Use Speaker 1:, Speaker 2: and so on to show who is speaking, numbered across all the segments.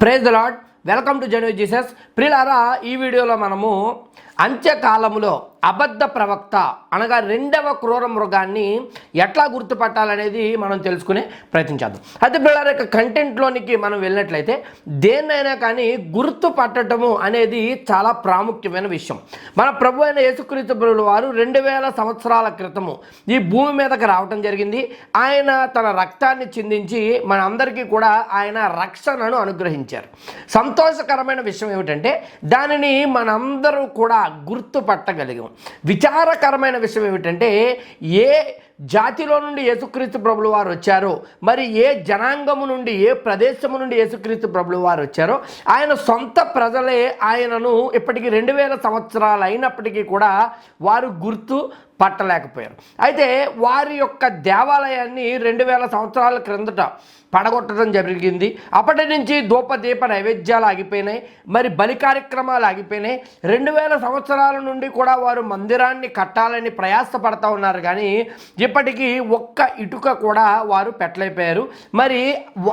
Speaker 1: Praise the lord welcome to January Jesus. ప్రిలారా ఈ వీడియోలో మనము అంత్యకాలములో అబద్ధ ప్రవక్త అనగా రెండవ క్రూర మృగాన్ని ఎట్లా గుర్తుపట్టాలనేది మనం తెలుసుకునే ప్రయత్నించేద్దాం. అయితే పిల్లల యొక్క కంటెంట్లోనికి మనం వెళ్ళినట్లయితే దేన్నైనా కానీ గుర్తుపట్టడము అనేది చాలా ప్రాముఖ్యమైన విషయం. మన ప్రభు అయిన యేసుక్రీస్తు వారు రెండు వేల సంవత్సరాల క్రితము ఈ భూమి మీదకి రావటం జరిగింది. ఆయన తన రక్తాన్ని చిందించి మన అందరికీ కూడా ఆయన రక్షణను అనుగ్రహించారు. సంతోషకరమైన విషయం ఏమిటంటే దానిని మనందరూ కూడా గుర్తుపట్టగలిగాం. విచారకరమైన విషయం ఏమిటంటే ఏ జాతిలో నుండి యేసుక్రీస్తు ప్రభులు వారు వచ్చారో మరి ఏ జనాంగము నుండి ఏ ప్రదేశము నుండి యేసుక్రీస్తు ప్రభులు వారు వచ్చారో ఆయన సొంత ప్రజలే ఆయనను ఇప్పటికీ రెండు వేల సంవత్సరాలు అయినప్పటికీ కూడా వారు గుర్తు పట్టలేకపోయారు. అయితే వారి యొక్క దేవాలయాన్ని రెండు వేల సంవత్సరాల క్రిందట పడగొట్టడం జరిగింది. అప్పటి నుంచి ధూపదీప నైవేద్యాలు ఆగిపోయినాయి. మరి బలి కార్యక్రమాలు ఆగిపోయినాయి. రెండు వేల సంవత్సరాల నుండి కూడా వారు మందిరాన్ని కట్టాలని ప్రయాసపడతా ఉన్నారు. కానీ ఇప్పటికీ ఒక్క ఇటుక కూడా వారు పెట్టలేకపోయారు. మరి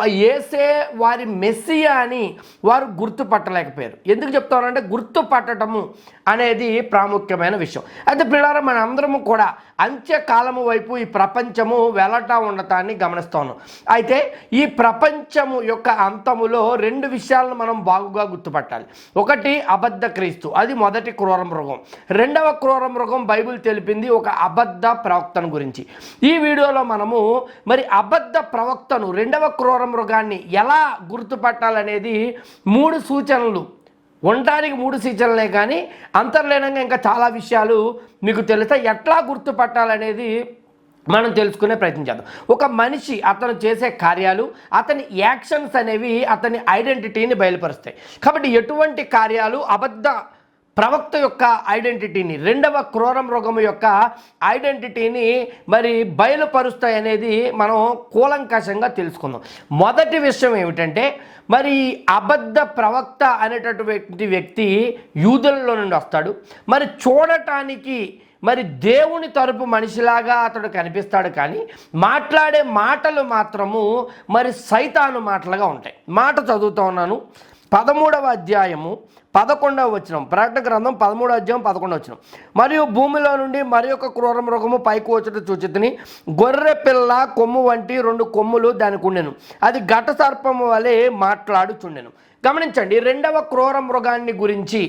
Speaker 1: ఏసే వారి మెస్సియా అని వారు గుర్తుపట్టలేకపోయారు. ఎందుకు చెప్తామంటే గుర్తుపట్టడము అనేది ప్రాముఖ్యమైన విషయం. అయితే పిల్లలు మన అందరము కూడా అంత్యకాలము వైపు ఈ ప్రపంచము వెళ్ళటా ఉండటాన్ని గమనిస్తాను. అయితే ఈ ప్రపంచము యొక్క అంతములో రెండు విషయాలను మనం బాగుగా గుర్తుపట్టాలి. ఒకటి అబద్ధ క్రీస్తు అది మొదటి క్రూర మృగం. రెండవ క్రూర మృగం బైబిల్ తెలిపింది ఒక అబద్ధ ప్రవక్తను గురించి. ఈ వీడియోలో మనము మరి అబద్ధ ప్రవక్తను రెండవ క్రూర మృగాన్ని ఎలా గుర్తుపట్టాలనేది మూడు సూచనలు ఉండటానికి మూడు సీజన్లే కానీ అంతర్లీనంగా ఇంకా చాలా విషయాలు మీకు తెలుసా? ఎట్లా గుర్తుపట్టాలనేది మనం తెలుసుకునే ప్రయత్నం చేద్దాం. ఒక మనిషి అతను చేసే కార్యాలు అతని యాక్షన్స్ అనేవి అతని ఐడెంటిటీని బయలుపరుస్తాయి. కాబట్టి ఎటువంటి కార్యాలు అబద్ధ ప్రవక్త యొక్క ఐడెంటిటీని రెండవ క్రూర మృగము యొక్క ఐడెంటిటీని మరి బయలుపరుస్తాయి అనేది మనం కూలంకషంగా తెలుసుకుందాం. మొదటి విషయం ఏమిటంటే మరి అబద్ధ ప్రవక్త అనేటటువంటి వ్యక్తి యూదులలో నుండి వస్తాడు. మరి చూడటానికి మరి దేవుని తరపు మనిషిలాగా అతడు కనిపిస్తాడు కానీ మాట్లాడే మాటలు మాత్రము మరి సైతాను మాటలుగా ఉంటాయి. మాట చదువుతా ఉన్నాను. పదమూడవ అధ్యాయము పదకొండవ వచ్చినం ప్రకటన గ్రంథం పదమూడో అధ్యాయం పదకొండవ వచనం. మరియు భూమిలో నుండి మరి యొక్క క్రూర మృగము పైకి వచ్చుట చూచితిని. గొర్రె పిల్ల కొమ్ము వంటి రెండు కొమ్ములు దానికి ఉండెను. అది ఘట సర్పము వలె మాట్లాడుచుండెను. గమనించండి రెండవ క్రూర మృగాన్ని గురించి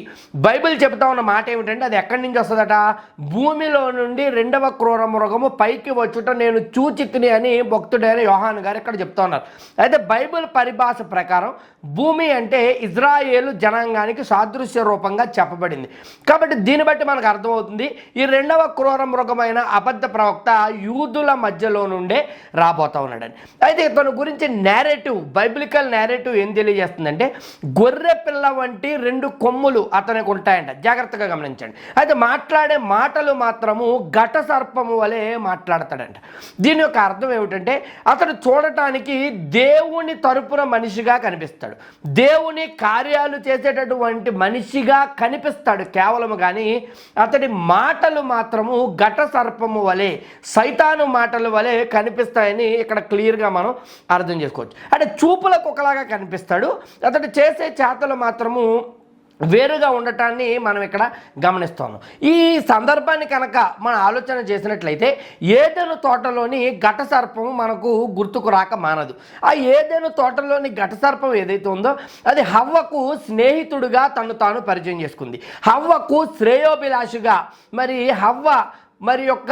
Speaker 1: బైబిల్ చెబుతా ఉన్న మాట ఏమిటంటే అది ఎక్కడి నుంచి వస్తుందట? భూమిలో నుండి రెండవ క్రూర మృగము పైకి వచ్చుట నేను చూచితిని అని భక్తుడైన యోహాన్ గారు ఇక్కడ చెప్తా ఉన్నారు. అయితే బైబిల్ పరిభాష ప్రకారం భూమి అంటే ఇజ్రాయేలు జనాంగానికి సాదృశ్య రూపంగా చెప్పబడింది. కాబట్టి దీన్ని బట్టి మనకు అర్థమవుతుంది ఈ రెండవ క్రూర మృగమైన అబద్ధ ప్రవక్త యూదుల మధ్యలో నుండే రాబోతా ఉన్నాడని. అయితే ఇతను గురించి నేరేటివ్ బైబిలికల్ నేరేటివ్ ఏం తెలియజేస్తుందంటే గొర్రె పిల్ల వంటి రెండు కొమ్ములు అతనికి ఉంటాయంట. జాగ్రత్తగా గమనించండి. అయితే మాట్లాడే మాటలు మాత్రము ఘట సర్పము వలె మాట్లాడతాడంట. దీని యొక్క అర్థం ఏమిటంటే అతడు చూడటానికి దేవుని తరపున మనిషిగా కనిపిస్తాడు. దేవుని కార్యాలు చేసేటటువంటి మనిషిగా కనిపిస్తాడు కేవలం కానీ అతడి మాటలు మాత్రము ఘట సర్పము వలె సైతాను మాటల వలె కనిపిస్తాయని ఇక్కడ క్లియర్గా మనం అర్థం చేసుకోవచ్చు. అంటే చూపులకు ఒకలాగా కనిపిస్తాడు. అతడు చేసే చేతలు మాత్రము వేరుగా ఉండటాన్ని మనం ఇక్కడ గమనిస్తాము. ఈ సందర్భాన్ని కనుక మనం ఆలోచన చేసినట్లయితే ఏదెను తోటలోని ఘట సర్పం మనకు గుర్తుకు రాక మానదు. ఆ ఏదెను తోటలోని ఘట సర్పం ఏదైతే ఉందో అది హవ్వకు స్నేహితుడుగా తను తాను పరిచయం చేసుకుంది. హవ్వకు శ్రేయోభిలాషుగా మరి హవ్వ మరి యొక్క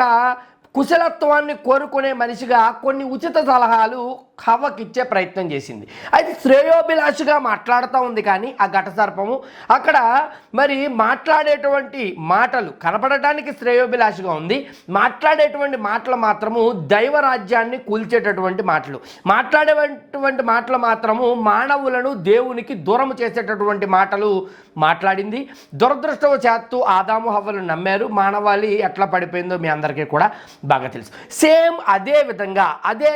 Speaker 1: కుశలత్వాన్ని కోరుకునే మనిషిగా కొన్ని ఉచిత సలహాలు హవ్వకిచ్చే ప్రయత్నం చేసింది. అయితే శ్రేయోభిలాషిగా మాట్లాడుతూ ఉంది కానీ ఆ ఘట సర్పము అక్కడ మరి మాట్లాడేటువంటి మాటలు కనపడటానికి శ్రేయోభిలాషిగా ఉంది. మాట్లాడేటువంటి మాటలు మాత్రము దైవరాజ్యాన్ని కూల్చేటటువంటి మాటలు. మాట్లాడేటువంటి మాటలు మాత్రము మానవులను దేవునికి దూరం చేసేటటువంటి మాటలు మాట్లాడింది. దురదృష్టవశాత్తు ఆదాము హవ్వలు నమ్మారు. మానవాళి ఎట్లా పడిపోయిందో మీ అందరికీ కూడా బాగా తెలుసు. సేమ్ అదే విధంగా అదే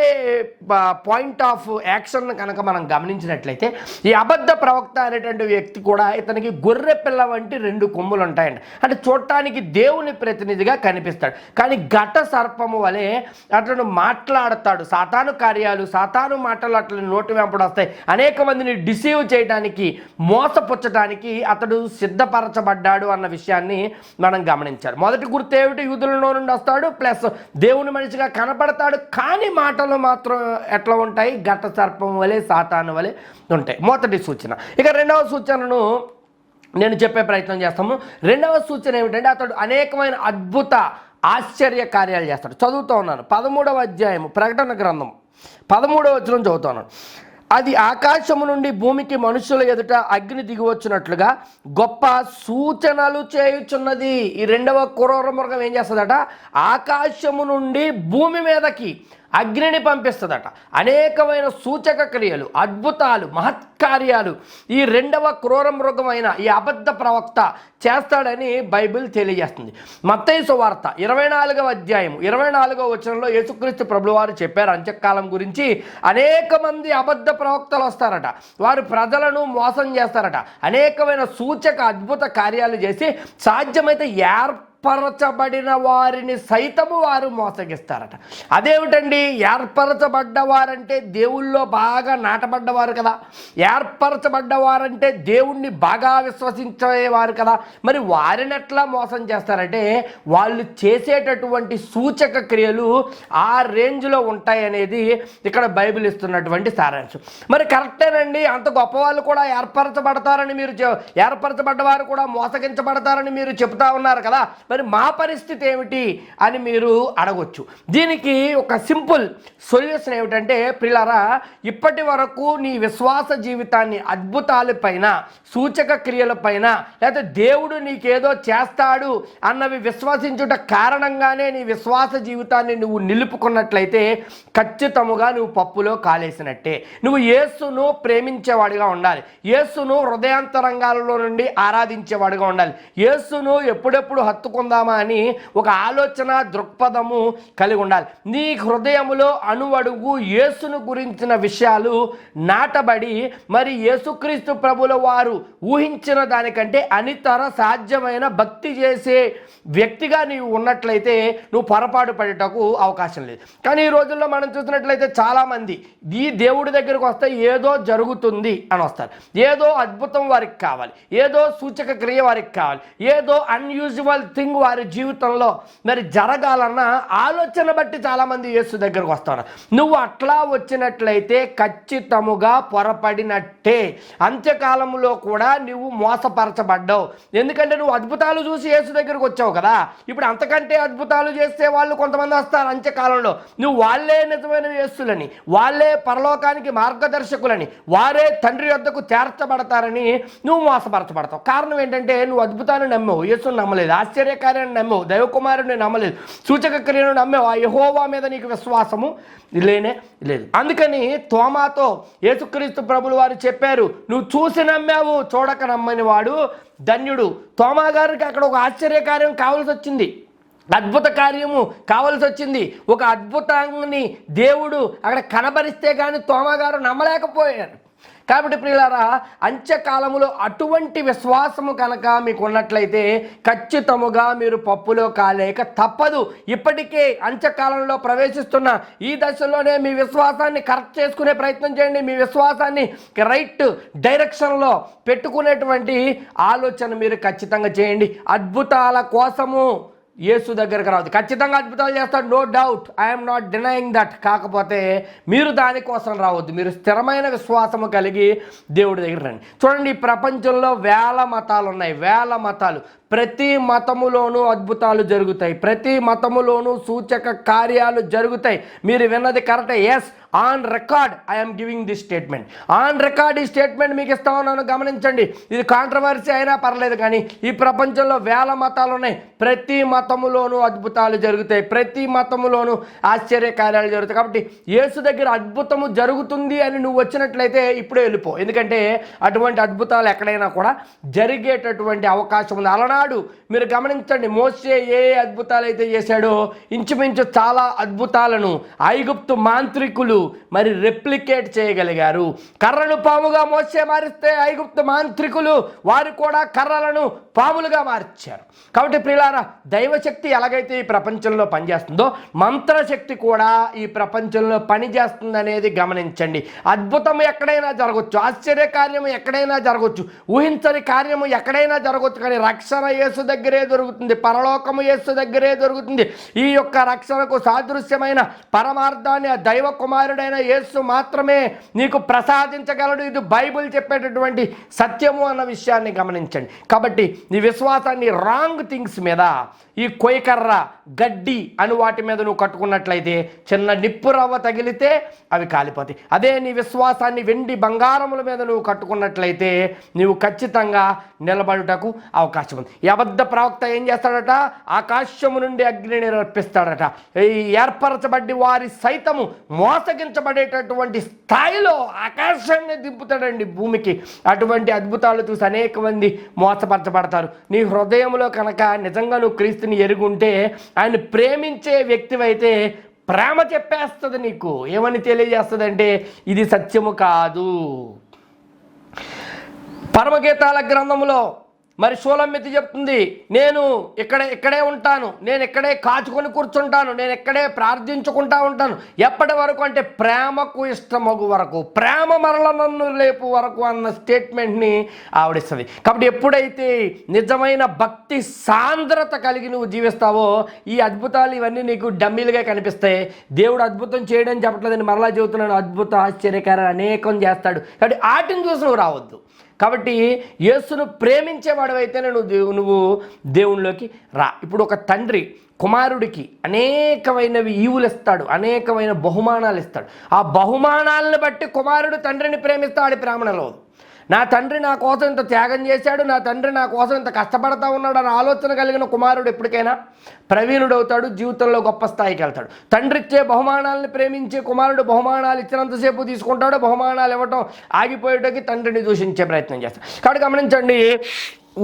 Speaker 1: పాయింట్ ఆఫ్ యాక్షన్ కనుక మనం గమనించినట్లయితే ఈ అబద్ధ ప్రవక్త అనేటువంటి వ్యక్తి కూడా ఇతనికి గొర్రె పిల్ల వంటి రెండు కొమ్ములు ఉంటాయండి అంటే చూడటానికి దేవుని ప్రతినిధిగా కనిపిస్తాడు. కానీ ఘట సర్పము వలె అతను మాట్లాడతాడు. సాతాను కార్యాలు సాతాను మాటలు అట్లా నోటి వెంపడు వస్తాయి. అనేక మందిని డిసీవ్ చేయడానికి మోసపుచ్చడానికి అతడు సిద్ధపరచబడ్డాడు అన్న విషయాన్ని మనం గమనించాలి. మొదటి గుర్తు ఏమిటి? యూదులలో నుండి వస్తాడు ప్లస్ దేవుని మనిషిగా కనపడతాడు కానీ మాటలు మాత్రం ఎట్లా ఉంటాయి? ఘట సర్పం వలె సాతాను వలె ఉంటాయి. మొదటి సూచన. ఇక రెండవ సూచనను నేను చెప్పే ప్రయత్నం చేస్తాము. రెండవ సూచన ఏమిటంటే అతడు అనేకమైన అద్భుత ఆశ్చర్య కార్యాలు చేస్తాడు. చదువుతూ ఉన్నాను. పదమూడవ అధ్యాయము ప్రకటన గ్రంథం పదమూడవ వచ్చిన చదువుతాను అది ఆకాశము నుండి భూమికి మనుషుల ఎదుట అగ్ని దిగివచ్చినట్లుగా గొప్ప సూచనలు చేయుచున్నది. ఈ రెండవ క్రూర మృగం ఏం చేస్తుందట? ఆకాశము నుండి భూమి మీదకి అగ్నిని పంపిస్తుందట. అనేకమైన సూచక క్రియలు అద్భుతాలు మహత్కార్యాలు ఈ రెండవ క్రూర మృగమైన ఈ అబద్ధ ప్రవక్త చేస్తాడని బైబిల్ తెలియజేస్తుంది. మత్తైసు సువార్త ఇరవై నాలుగవ అధ్యాయం ఇరవై నాలుగవ వచనంలో యేసుక్రీస్తు ప్రభులు వారు చెప్పారు. అంత్యకాలం గురించి అనేక మంది అబద్ధ ప్రవక్తలు వస్తారట. వారు ప్రజలను మోసం చేస్తారట. అనేకమైన సూచక అద్భుత కార్యాలు చేసి సాధ్యమైతే ఏర్ప ఏర్పరచబడిన వారిని సైతము వారు మోసగిస్తారట. అదేమిటండి? ఏర్పరచబడ్డవారంటే దేవుల్లో బాగా నాటబడ్డవారు కదా. ఏర్పరచబడ్డవారంటే దేవుణ్ణి బాగా విశ్వసించేవారు కదా. మరి వారిని ఎట్లా మోసం చేస్తారంటే వాళ్ళు చేసేటటువంటి సూచక క్రియలు ఆ రేంజ్లో ఉంటాయనేది ఇక్కడ బైబిల్ ఇస్తున్నటువంటి సారాంశం. మరి కరెక్టేనండి? అంత గొప్ప వాళ్ళు కూడా ఏర్పరచబడతారని మీరు ఏర్పరచబడ్డవారు కూడా మోసగించబడతారని మీరు చెప్తా ఉన్నారు కదా. మరి మా పరిస్థితి ఏమిటి అని మీరు అడగొచ్చు. దీనికి ఒక సింపుల్ సొల్యూషన్ ఏమిటంటే ప్రిలారా ఇప్పటి వరకు నీ విశ్వాస జీవితాన్ని అద్భుతాలపైన సూచక క్రియలపైన లేకపోతే దేవుడు నీకేదో చేస్తాడు అన్నవి విశ్వసించుట కారణంగానే నీ విశ్వాస జీవితాన్ని నువ్వు నిలుపుకున్నట్లయితే ఖచ్చితముగా నువ్వు పప్పులో కాలేసినట్టే. నువ్వు యేసును ప్రేమించేవాడిగా ఉండాలి. యేసును హృదయాంతరంగాలలో నుండి ఆరాధించేవాడిగా ఉండాలి. యేసును ఎప్పుడెప్పుడు హత్తుకు హత్తుకుందామా అని ఒక ఆలోచన దృక్పథము కలిగి ఉండాలి. నీ హృదయములో అణువడుగు యేసును గురించిన విషయాలు నాటబడి మరి యేసుక్రీస్తు ప్రభుల వారు ఊహించిన దానికంటే అనితర సాధ్యమైన భక్తి చేసే వ్యక్తిగా నీవు ఉన్నట్లయితే నువ్వు పొరపాటు పడేటకు అవకాశం లేదు. కానీ ఈ రోజుల్లో మనం చూసినట్లయితే చాలామంది ఈ దేవుడి దగ్గరకు వస్తే ఏదో జరుగుతుంది అని వస్తారు. ఏదో అద్భుతం వారికి కావాలి. ఏదో సూచక క్రియ వారికి కావాలి. ఏదో అన్యూజువల్ థింగ్ వారి జీవితంలో మరి జరగాలన్న ఆలోచన బట్టి చాలామంది యేసు దగ్గరకు వస్తారు. నువ్వు అట్లా వచ్చినట్లయితే ఖచ్చితముగా పొరపడినట్టే. అంత్యకాలంలో కూడా నువ్వు మోసపరచబడ్డావు. ఎందుకంటే నువ్వు అద్భుతాలు చూసి యేసు దగ్గరకు వచ్చావు కదా. ఇప్పుడు అంతకంటే అద్భుతాలు చేస్తే వాళ్ళు కొంతమంది వస్తారు అంత్యకాలంలో. నువ్వు వాళ్ళే నిజమైన యేసులని వాళ్ళే పరలోకానికి మార్గదర్శకులని వారే తండ్రి వద్దకు చేర్చబడతారని నువ్వు మోసపరచబడతావు. కారణం ఏంటంటే నువ్వు అద్భుతాన్ని నమ్మావు. యేసుని నమ్మలేదు. ఆశ్చర్య కార్యాన్ని నమ్మావు దైవకుమారుని నమ్మలేదు. సూచక క్రియను నమ్మావు ఆ యహోవా మీద నీకు విశ్వాసము లేనే లేదు. అందుకని తోమాతో యేసుక్రీస్తు ప్రభులు వారు చెప్పారు నువ్వు చూసి నమ్మావు చూడక నమ్మని వాడు ధన్యుడు. తోమా గారికి అక్కడ ఒక ఆశ్చర్యకార్యం కావాల్సి వచ్చింది. అద్భుత కార్యము కావాల్సి వచ్చింది. ఒక అద్భుతాన్ని దేవుడు అక్కడ కనబరిస్తే కానీ తోమగారు నమ్మలేకపోయారు. కాబట్టి ప్రియులారా అంత్యకాలములో అటువంటి విశ్వాసము కనుక మీకు ఉన్నట్లయితే ఖచ్చితముగా మీరు పప్పులో కాలేక తప్పదు. ఇప్పటికే అంత్యకాలంలో ప్రవేశిస్తున్న ఈ దశలోనే మీ విశ్వాసాన్ని కరెక్ట్ చేసుకునే ప్రయత్నం చేయండి. మీ విశ్వాసాన్ని రైట్ డైరెక్షన్లో పెట్టుకునేటువంటి ఆలోచన మీరు ఖచ్చితంగా చేయండి. అద్భుతాల కోసము యేసు దగ్గరకు రావద్దు. ఖచ్చితంగా అద్భుతాలు చేస్తాడు no doubt I'm not denying that కాకపోతే మీరు దానికోసం రావద్దు. మీరు స్థిరమైన విశ్వాసము కలిగి దేవుడి దగ్గర రండి. చూడండి ఈ ప్రపంచంలో వేల మతాలు ఉన్నాయి వేల మతాలు. ప్రతి మతములోనూ అద్భుతాలు జరుగుతాయి. ప్రతి మతములోనూ సూచక కార్యాలు జరుగుతాయి. మీరు విన్నది correct. Yes on record I'm giving this statement on record ఈ స్టేట్మెంట్ మీకు ఇస్తా ఉన్నాను గమనించండి. ఇది కాంట్రవర్సీ అయినా పర్లేదు కానీ ఈ ప్రపంచంలో వేల మతాలు ఉన్నాయి. ప్రతి మతములోనూ అద్భుతాలు జరుగుతాయి. ప్రతి మతములోనూ ఆశ్చర్య కార్యాలు జరుగుతాయి. కాబట్టి యేసు దగ్గర అద్భుతము జరుగుతుంది అని నువ్వు వచ్చినట్లయితే ఇప్పుడే వెళ్ళిపో. ఎందుకంటే అటువంటి అద్భుతాలు ఎక్కడైనా కూడా జరిగేటటువంటి అవకాశం ఉంది. అలనాటి ఆనాడు మీరు గమనించండి మోసే ఏ అద్భుతాలు అయితే చేశాడో ఇంచుమించు చాలా అద్భుతాలను ఐగుప్తు మాంత్రికులు మరి రెప్లికేట్ చేయగలిగారు. కర్రను పాముగా మోసే మారిస్తే ఐగుప్తు మాంత్రికులు వారు కూడా కర్రలను పాములుగా మార్చారు. కాబట్టి ప్రియులారా దైవశక్తి ఎలాగైతే ఈ ప్రపంచంలో పనిచేస్తుందో మంత్రశక్తి కూడా ఈ ప్రపంచంలో పనిచేస్తుంది అనేది గమనించండి. అద్భుతం ఎక్కడైనా జరగవచ్చు ఆశ్చర్య కార్యము ఎక్కడైనా జరగవచ్చు ఊహించని కార్యము ఎక్కడైనా జరగవచ్చు కానీ రక్షణ యేసు దగ్గరే దొరుకుతుంది. పరలోకము యేసు దగ్గరే దొరుకుతుంది. ఈ యొక్క రక్షణకు సాదృశ్యమైన పరమార్థాన్ని ఆ దైవ కుమారుడైన యేసు మాత్రమే నీకు ప్రసాదించగలడు. ఇది బైబిల్ చెప్పేటటువంటి సత్యము అన్న విషయాన్ని గమనించండి. కాబట్టి నీ విశ్వాసాన్ని రాంగ్ థింగ్స్ మీద ఈ కొయ్యకర్ర గడ్డి అని వాటి మీద నువ్వు కట్టుకున్నట్లయితే చిన్న నిప్పు రవ్వ తగిలితే అవి కాలిపోతాయి. అదే నీ విశ్వాసాన్ని వెండి బంగారముల మీద నువ్వు కట్టుకున్నట్లయితే నీవు ఖచ్చితంగా నిలబడుటకు అవకాశం ఉంది. ఈ అబద్ధ ప్రవక్త ఏం చేస్తాడట? ఆకాశము నుండి అగ్నిని రప్పిస్తాడట ఏర్పరచబడి వారి సైతము మోసగించబడేటటువంటి స్థాయిలో ఆకాశాన్ని దింపుతాడండి భూమికి. అటువంటి అద్భుతాలు చూసి అనేక మంది మోసపరచబడతారు. నీ హృదయంలో కనుక నిజంగా నువ్వు క్రీస్తుని ఎరుగుంటే ఆయన ప్రేమించే వ్యక్తివైతే ప్రేమ చెప్పేస్తుంది నీకు. ఏమని తెలియజేస్తుందంటే ఇది సత్యము కాదు. పరమగీతాల గ్రంథములో మరి షోలమ్మితి చెప్తుంది నేను ఇక్కడ ఇక్కడే ఉంటాను నేను ఇక్కడే కాచుకొని కూర్చుంటాను నేను ఇక్కడే ప్రార్థించుకుంటా ఉంటాను. ఎప్పటి వరకు అంటే ప్రేమకు ఇష్టమగు వరకు ప్రేమ మరల నన్ను లేపు వరకు అన్న స్టేట్మెంట్ని ఆవిడిస్తుంది. కాబట్టి ఎప్పుడైతే నిజమైన భక్తి సాంద్రత కలిగి నువ్వు జీవిస్తావో ఈ అద్భుతాలు ఇవన్నీ నీకు డమ్మీలుగా కనిపిస్తాయి. దేవుడు అద్భుతం చేయడం చెప్పట్లేదని మరలా చెబుతున్నాను. అద్భుత ఆశ్చర్యకర అనేకం చేస్తాడు. కాబట్టి ఆటిని చూసి నువ్వు రావద్దు. కాబట్టి యేసును ప్రేమించేవాడు అయితేనే నువ్వు దేవు నువ్వు దేవునిలోకి రా. ఇప్పుడు ఒక తండ్రి కుమారుడికి అనేకమైనవి ఈవులు ఇస్తాడు అనేకమైన బహుమానాలు ఇస్తాడు ఆ బహుమానాలను బట్టి కుమారుడు తండ్రిని ప్రేమిస్తాడు ప్రేమణలో నా తండ్రి నా కోసం ఇంత త్యాగం చేశాడు నా తండ్రి నా కోసం ఇంత కష్టపడతా ఉన్నాడు అనే ఆలోచన కలిగిన కుమారుడు ఎప్పటికైనా ప్రవీణుడు అవుతాడు జీవితంలో గొప్ప స్థాయికి వెళ్తాడు. తండ్రి ఇచ్చే బహుమానాలను ప్రేమించే కుమారుడు బహుమానాలు ఇచ్చినంతసేపు తీసుకుంటాడు బహుమానాలు ఇవ్వటం ఆగిపోయేటకి తండ్రిని దూషించే ప్రయత్నం చేస్తాడు. కాబట్టి గమనించండి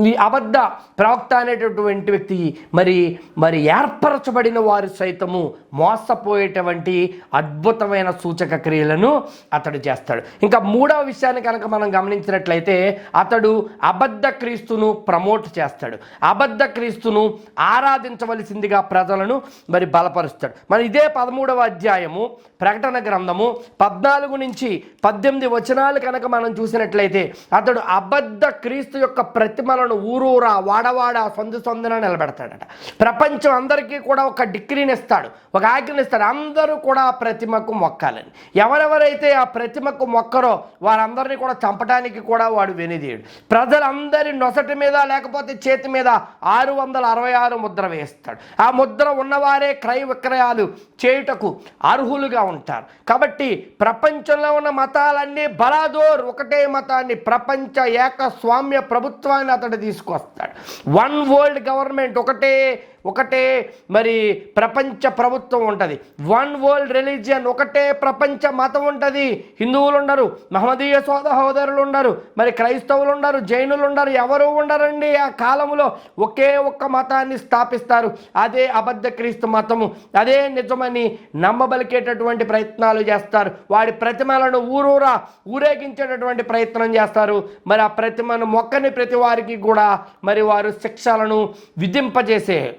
Speaker 1: ఈ అబద్ధ ప్రవక్త అనేటటువంటి వ్యక్తి మరి మరి ఏర్పరచబడిన వారు సైతము మోసపోయేటువంటి అద్భుతమైన సూచక క్రియలను అతడు చేస్తాడు. ఇంకా మూడవ విషయాన్ని కనుక మనం గమనించినట్లయితే అతడు అబద్ధ క్రీస్తును ప్రమోట్ చేస్తాడు. అబద్ధ క్రీస్తును ఆరాధించవలసిందిగా ప్రజలను మరి బలపరుస్తాడు. మరి ఇదే పదమూడవ అధ్యాయము ప్రకటన గ్రంథము పద్నాలుగు నుంచి పద్దెనిమిది వచనాలు కనుక మనం చూసినట్లయితే అతడు అబద్ధ క్రీస్తు యొక్క ప్రతిమలను ఊరూరా వాడవాడ సందు సందున నిలబెడతాడట. ప్రపంచం అందరికీ కూడా ఒక డిగ్రీని ఇస్తాడు ఒక ఆజ్ఞని ఇస్తాడు అందరూ కూడా ఆ ప్రతిమకు మొక్కాలని. ఎవరెవరైతే ఆ ప్రతిమకు మొక్కరో వారందరినీ కూడా చంపడానికి కూడా వాడు వెనిదీయుడు. ప్రజలందరి నొసటి మీద లేకపోతే చేతి మీద ఆరు వందల అరవై ఆరు ముద్ర వేస్తాడు. ఆ ముద్ర ఉన్నవారే క్రయ విక్రయాలు చేయుటకు అర్హులుగా ఉంటారు. కాబట్టి ప్రపంచంలో ఉన్న మతాలన్నీ బలాదోర్ ఒకటే మతాన్ని ప్రపంచ ఏకస్వామ్య ప్రభుత్వాన్ని అతడు తీసుకొస్తాడు. వన్ వరల్డ్ గవర్నమెంట్ ఒకటే ఒకటే మరి ప్రపంచ ప్రభుత్వం ఉంటుంది. వన్ వరల్డ్ రిలీజియన్ ఒకటే ప్రపంచ మతం ఉంటుంది. హిందువులు ఉండరు మహమ్మదీయ సోదహోదరులు ఉండరు మరి క్రైస్తవులు ఉండరు జైనులు ఉండరు ఎవరు ఉండరండి ఆ కాలంలో ఒకే ఒక్క మతాన్ని స్థాపిస్తారు. అదే అబద్ధ క్రీస్తు మతము. అదే నిజమని నమ్మబలికేటటువంటి ప్రయత్నాలు చేస్తారు. వాడి ప్రతిమలను ఊరూరా ఊరేగించేటటువంటి ప్రయత్నం చేస్తారు. మరి ఆ ప్రతిమను మొక్కని ప్రతి వారికి కూడా మరి వారు శిక్షలను విధింపజేసే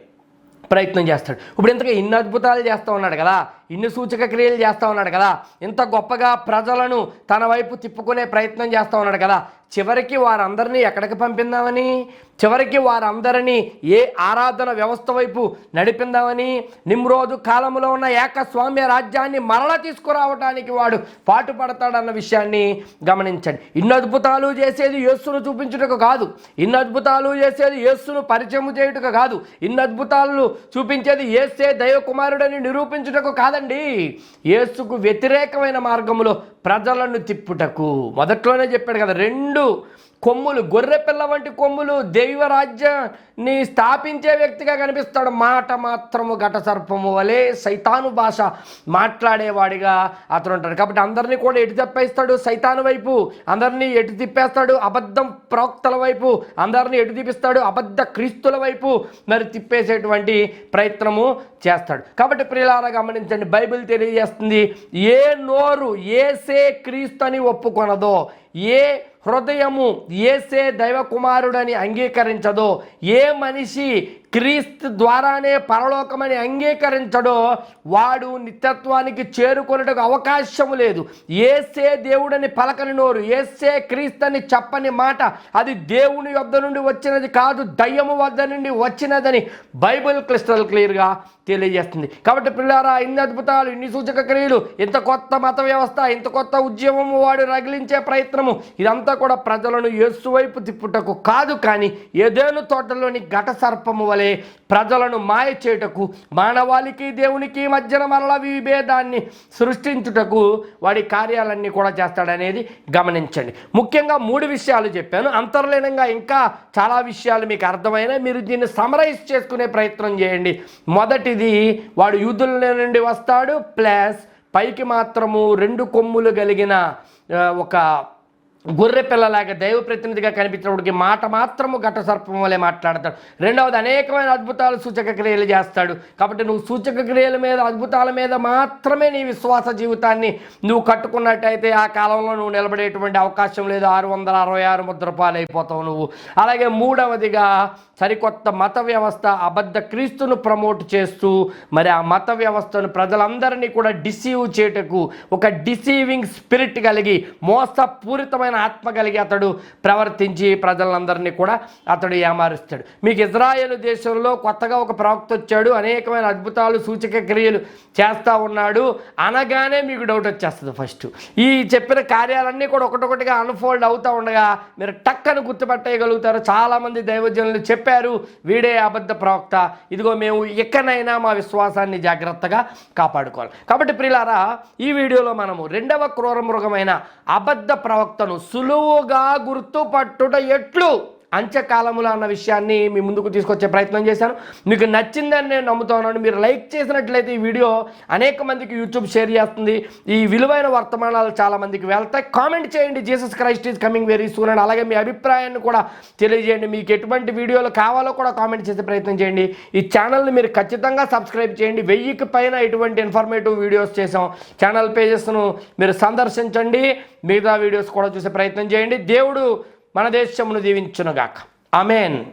Speaker 1: ప్రయత్నం చేస్తాడు. ఇప్పుడు ఇంతగా ఇన్ని అద్భుతాలు చేస్తూ ఉన్నాడు కదా ఇన్ని సూచక క్రియలు చేస్తూ ఉన్నాడు కదా. ఇంత గొప్పగా ప్రజలను తన వైపు తిప్పుకునే ప్రయత్నం చేస్తూ ఉన్నాడు కదా. చివరికి వారందరినీ ఎక్కడికి పంపిందామని? చివరికి వారందరినీ ఏ ఆరాధన వ్యవస్థ వైపు నడిపిందామని? నిమ్రోజు కాలంలో ఉన్న ఏకస్వామ్య రాజ్యాన్ని మరలా తీసుకురావడానికి వాడు పాటుపడతాడన్న విషయాన్ని గమనించండి. ఇన్ని అద్భుతాలు చేసేది యేస్సును చూపించుటకు కాదు. ఇన్ని అద్భుతాలు చేసేది యేస్సును పరిచయం చేయుటకు కాదు. ఇన్ని అద్భుతాలను చూపించేది ఏసే దైవకుమారుడని నిరూపించుటకు కాదు. కాదండి. యేసుకు వ్యతిరేకమైన మార్గంలో ప్రజలను తిప్పుటకు. మొదట్లోనే చెప్పాడు కదా రెండు కొమ్ములు గొర్రె పిల్ల వంటి కొమ్ములు దైవరాజ్యాన్ని స్థాపించే వ్యక్తిగా కనిపిస్తాడు. మాట మాత్రము ఘట సర్పము వలె సైతాను భాష మాట్లాడేవాడిగా అతను ఉంటాడు. కాబట్టి అందరినీ కూడా ఎటు తిప్పేస్తాడు? సైతాను వైపు. అందరినీ ఎటు తిప్పేస్తాడు? అబద్ధం ప్రవక్తల వైపు. అందరినీ ఎటు తిప్పిస్తాడు? అబద్ధ క్రీస్తుల వైపు మరి తిప్పేసేటువంటి ప్రయత్నము చేస్తాడు. కాబట్టి ప్రియులారా గమనించండి బైబిల్ తెలియజేస్తుంది ఏ నోరు ఏసే క్రీస్తు అని ఒప్పుకొనదో ఏ హృదయము ఏసే దైవ కుమారుడని అంగీకరించదో ఏ మనిషి క్రీస్తు ద్వారానే పరలోకమని అంగీకరించడో వాడు నిత్యత్వానికి చేరుకొనుటకు అవకాశము లేదు. ఏసే దేవుడని పలకని నోరు ఏసే క్రీస్తని చెప్పని మాట అది దేవుని వద్ద నుండి వచ్చినది కాదు దయ్యము వద్ద నుండి వచ్చినదని బైబిల్ క్రిస్టల్ క్లియర్గా తెలియజేస్తుంది. కాబట్టి పిల్లారా ఇన్ని అద్భుతాలు ఇన్ని సూచక క్రియలు ఇంత కొత్త మత వ్యవస్థ ఇంత కొత్త ఉద్యమము వాడు రగిలించే ప్రయత్నము ఇదంతా కూడా ప్రజలను ఎస్సువైపు తిప్పుటకు కాదు కానీ ఏదేను తోటలోని ఘట సర్పము వలె ప్రజలను మాయ చేయుటకు మానవాళికి దేవునికి మధ్యన మరల విభేదాన్ని సృష్టించుటకు వాడి కార్యాలన్నీ కూడా చేస్తాడనేది గమనించండి. ముఖ్యంగా మూడు విషయాలు చెప్పాను. అంతర్లీనంగా ఇంకా చాలా విషయాలు మీకు అర్థమైనా మీరు దీన్ని సమరైజ్ చేసుకునే ప్రయత్నం చేయండి. మొదటిది వాడు యూదుల నుండి వస్తాడు ప్లస్ పైకి మాత్రము రెండు కొమ్ములు కలిగిన ఒక గొర్రె పిల్లలాగా దైవ ప్రతినిధిగా కనిపించినప్పటికి మాట మాత్రము ఘట సర్పం వలె మాట్లాడతాడు. రెండవది అనేకమైన అద్భుతాలు సూచక క్రియలు చేస్తాడు. కాబట్టి నువ్వు సూచక క్రియల మీద అద్భుతాల మీద మాత్రమే నీ విశ్వాస జీవితాన్ని నువ్వు కట్టుకున్నట్టయితే ఆ కాలంలో నువ్వు నిలబడేటువంటి అవకాశం లేదు. ఆరు వందల అరవై ఆరు ముద్ర పాలైపోతావు నువ్వు. అలాగే మూడవదిగా సరికొత్త మత వ్యవస్థ అబద్ధ క్రీస్తును ప్రమోట్ చేస్తూ మరి ఆ మత వ్యవస్థను ప్రజలందరినీ కూడా డిసీవ్ చేయుటకు ఒక డిసీవింగ్ స్పిరిట్ కలిగి మోసపూరితమైన ఆత్మ కలిగి అతడు ప్రవర్తించి ప్రజలందరినీ కూడా అతడు ఏమారుస్తాడు. మీకు ఇజ్రాయేల్ దేశంలో కొత్తగా ఒక ప్రవక్త వచ్చాడు అనేకమైన అద్భుతాలు సూచక క్రియలు చేస్తూ ఉన్నాడు. అనగానే మీకు డౌట్ వచ్చేస్తుంది ఫస్ట్ ఈ చెప్పిన కార్యాలన్నీ కూడా ఒకటొకటిగా అన్ఫోల్డ్ అవుతూ ఉండగా మీరు టక్కను గుర్తుపట్టేయగలుగుతారు. చాలామంది దైవజనులు చెప్పారు. వీడే అబద్ధ ప్రవక్త. ఇదిగో మేము ఎక్కడైనా మా విశ్వాసాన్ని జాగ్రత్తగా కాపాడుకోవాలి. కాబట్టి ప్రియులారా ఈ వీడియోలో మనము రెండవ క్రూర మృగమైన అబద్ధ ప్రవక్తను సులువుగా గుర్తుపట్టుట ఎట్లు? అంత్యకాలములు అన్న విషయాన్ని మీ ముందుకు తీసుకొచ్చే ప్రయత్నం చేశాను. మీకు నచ్చిందని నేను నమ్ముతున్నాను. మీరు లైక్ చేసినట్లయితే ఈ వీడియో అనేక మందికి యూట్యూబ్ షేర్ చేస్తుంది. ఈ విలువైన వర్తమానాలు చాలా మందికి వెళ్తాయి. కామెంట్ చేయండి. Jesus Christ is coming very soon and అలాగే మీ అభిప్రాయాన్ని కూడా తెలియజేయండి. మీకు ఎటువంటి వీడియోలు కావాలో కూడా కామెంట్ చేసే ప్రయత్నం చేయండి. ఈ ఛానల్ని మీరు ఖచ్చితంగా సబ్స్క్రైబ్ చేయండి. వెయ్యికి పైన ఇటువంటి ఇన్ఫర్మేటివ్ వీడియోస్ చేసాం ఛానల్ పేజెస్ను మీరు సందర్శించండి. మిగతా వీడియోస్ కూడా చూసే ప్రయత్నం చేయండి. దేవుడు మన దేశమును దీవించునుగాక. ఆమెన్.